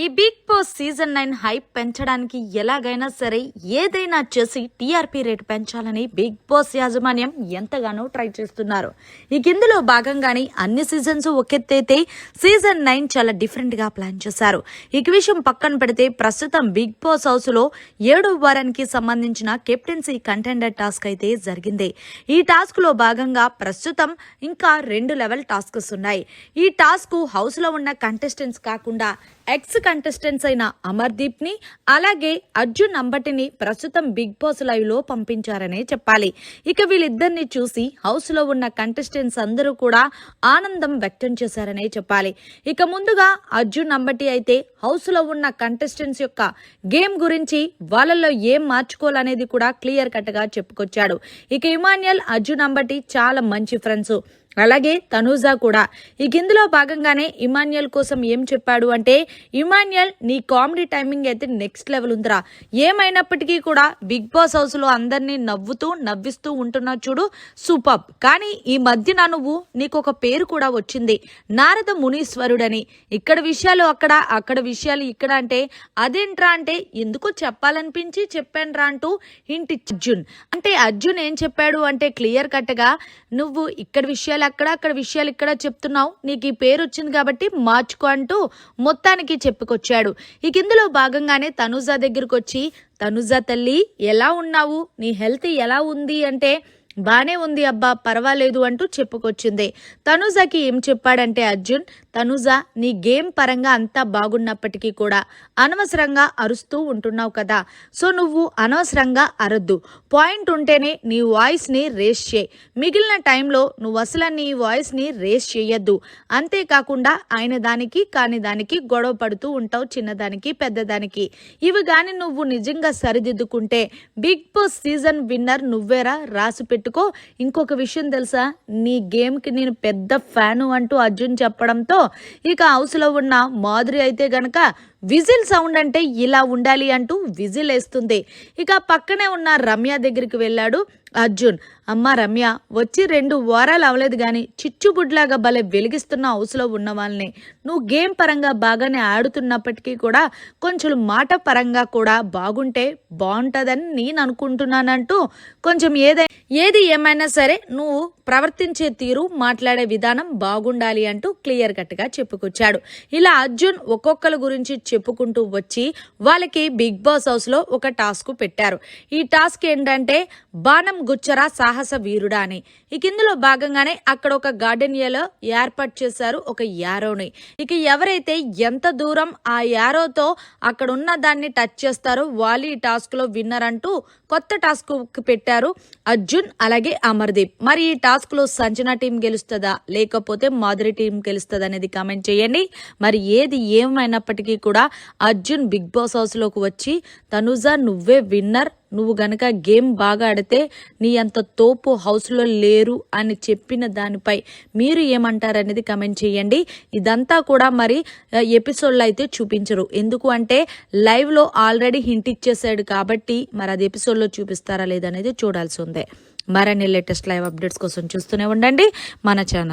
ఈ Bigg Boss season nine hype పెంచడానికి ఎలాగైనా సరే ఏదైనా చేసి టీఆర్పీ రేట్ పెంచాలని బిగ్ బాస్ యాజమాన్యం ఎంతగానో ట్రై చేస్తున్నారు. ఇక ఇందులో భాగంగానే అన్ని సీజన్స్ ఒకెత్తైతే సీజన్ నైన్ చాలా డిఫరెంట్గా ప్లాన్ చేశారు. ఇక విషయం పక్కన పెడితే ప్రస్తుతం బిగ్ బాస్ హౌస్లో ఏడో వారానికి సంబంధించిన కెప్టెన్సీ కంటెండర్ టాస్క్ అయితే జరిగింది. ఈ టాస్క్లో భాగంగా ప్రస్తుతం ఇంకా రెండు లెవెల్ టాస్క్స్ ఉన్నాయి. ఈ టాస్క్ హౌస్లో ఉన్న కంటెస్టెంట్స్ కాకుండా ఎక్స్ కంటెస్టెంట్స్ అయిన అమర్దీప్ని అలాగే అర్జున్ అంబటిని ప్రస్తుతం బిగ్ బాస్ లైవ్లో పంపించారనే చెప్పాలి. ఇక వీళ్ళిద్దరిని చూసి హౌస్లో ఉన్న కంటెస్టెంట్స్ అందరూ కూడా ఆనందం వ్యక్తం చేశారనే చెప్పాలి. ఇక ముందుగా అర్జున్ అంబటి అయితే హౌస్లో ఉన్న కంటెస్టెంట్స్ యొక్క గేమ్ గురించి వాళ్ళలో ఏం మార్చుకోవాలనేది కూడా క్లియర్ కట్గా చెప్పుకొచ్చాడు. ఇక ఇమాన్యుయల్ అర్జున్ అంబటి చాలా మంచి ఫ్రెండ్స్ అలాగే తనూజా కూడా. ఇక ఇందులో భాగంగానే ఇమాన్యుయల్ కోసం ఏం చెప్పాడు అంటే ఇమాన్యుయల్ నీ కామెడీ టైమింగ్ అయితే నెక్స్ట్ లెవెల్ ఉందిరా. ఏమైనప్పటికీ కూడా బిగ్ బాస్ హౌస్లో అందరినీ నవ్వుతూ నవ్విస్తూ ఉంటున్నావు చూడు సూపర్. కానీ ఈ మధ్యన నువ్వు నీకు ఒక పేరు కూడా వచ్చింది. నారద మునీశ్వరుడని. ఇక్కడ విషయాలు అక్కడ అక్కడ విషయాలు ఇక్కడ అంటే అదేంట్రా అంటే ఎందుకో చెప్పాలనిపించి చెప్పానురా అంటూ ఇంటి అర్జున్. అంటే అర్జున్ ఏం చెప్పాడు అంటే క్లియర్ కట్గా నువ్వు ఇక్కడ విషయాలు అక్కడ అక్కడ విషయాలు ఇక్కడ చెప్తున్నావు. నీకు ఈ పేరు వచ్చింది కాబట్టి మార్చుకో అంటూ మొత్తానికి చెప్పుకొచ్చాడు. ఇక ఇందులో భాగంగానే తనుజా దగ్గరకు వచ్చి తనుజా తల్లి ఎలా ఉన్నావు? నీ హెల్త్ ఎలా ఉంది? అంటే బానే ఉంది అబ్బా పర్వాలేదు అంటూ చెప్పుకొచ్చింది. తనుజాకి ఏం చెప్పాడంటే అర్జున్ తనుజ నీ గేమ్ పరంగా అంతా బాగున్నప్పటికీ కూడా అనవసరంగా అరుస్తూ ఉంటున్నావు కదా. సో నువ్వు అనవసరంగా అరద్దు. పాయింట్ ఉంటేనే నీ వాయిస్ని రేస్ చేయి. మిగిలిన టైంలో నువ్వు అసలు నీ వాయిస్ని రేస్ చేయొద్దు అంతేకాకుండా ఆయన దానికి కాని దానికి గొడవ పడుతూ ఉంటావు చిన్నదానికి పెద్దదానికి. ఇవి గాని నువ్వు నిజంగా సరిదిద్దుకుంటే బిగ్ బాస్ సీజన్ విన్నర్ నువ్వేరా రాసి పెట్టుకో ఇంకొక విషయం తెలుసా? నీ గేమ్కి నేను పెద్ద ఫ్యాను అంటూ అర్జున్ చెప్పడంతో ఇక హౌస్లో ఉన్న మాధురి అయితే గనక విజిల్ సౌండ్ అంటే ఇలా ఉండాలి అంటూ విజిల్ వేస్తుంది. ఇక పక్కనే ఉన్న రమ్య దగ్గరికి వెళ్ళాడు అర్జున్. అమ్మ రమ్య వచ్చి రెండు వారాలు అవలేదు కానీ చిచ్చుబుడ్లాగా భలే వెలిగిస్తున్న హౌస్లో ఉన్న వాళ్ళని. నువ్వు గేమ్ పరంగా బాగానే ఆడుతున్నప్పటికీ కూడా కొంచెం మాట పరంగా కూడా బాగుంటే బాగుంటుందని నేను అనుకుంటున్నానంటూ కొంచెం ఏదై ఏది ఏమైనా సరే నువ్వు ప్రవర్తించే తీరు మాట్లాడే విధానం బాగుండాలి అంటూ క్లియర్ కట్గా చెప్పుకొచ్చాడు. ఇలా అర్జున్ ఒక్కొక్కరి గురించి చెప్పుకుంటూ వచ్చి వాళ్ళకి బిగ్ బాస్ హౌస్లో ఒక టాస్క్ పెట్టారు. ఈ టాస్క్ ఏంటంటే బాణం గుచ్చరా సాహస వీరుడా అని. ఇక ఇందులో భాగంగానే అక్కడ ఒక గార్డెనియాలో ఏర్పాటు చేశారు ఒక యారోని. ఇక ఎవరైతే ఎంత దూరం ఆ యారోతో అక్కడ ఉన్న దాన్ని టచ్ చేస్తారో వాళ్ళు ఈ టాస్క్లో విన్నర్ అంటూ కొత్త టాస్క్ పెట్టారు అర్జున్ అలాగే అమర్దీప్. మరి ఈ టాస్క్లో సంజన టీం గెలుస్తుందా? లేకపోతే మాధురి టీం గెలుస్తుందా అనేది కామెంట్ చేయండి. మరి ఏది ఏమైనప్పటికీ కూడా అర్జున్ బిగ్ బాస్ హౌస్లోకి వచ్చి తనుజ నువ్వే విన్నర్ నువ్వు గనక గేమ్ బాగా ఆడితే నీ అంత తోపు హౌస్లో లేరు అని చెప్పిన దానిపై మీరు ఏమంటారనేది కమెంట్ చేయండి. ఇదంతా కూడా మరి ఎపిసోడ్లో అయితే చూపించరు. ఎందుకు అంటే లైవ్లో ఆల్రెడీ హింట్ ఇచ్చేసాడు కాబట్టి మరి అది ఎపిసోడ్లో చూపిస్తారా లేదనేది చూడాల్సి ఉంది. మరిన్ని లేటెస్ట్ లైవ్ అప్డేట్స్ కోసం చూస్తూనే ఉండండి. మన ఛానల్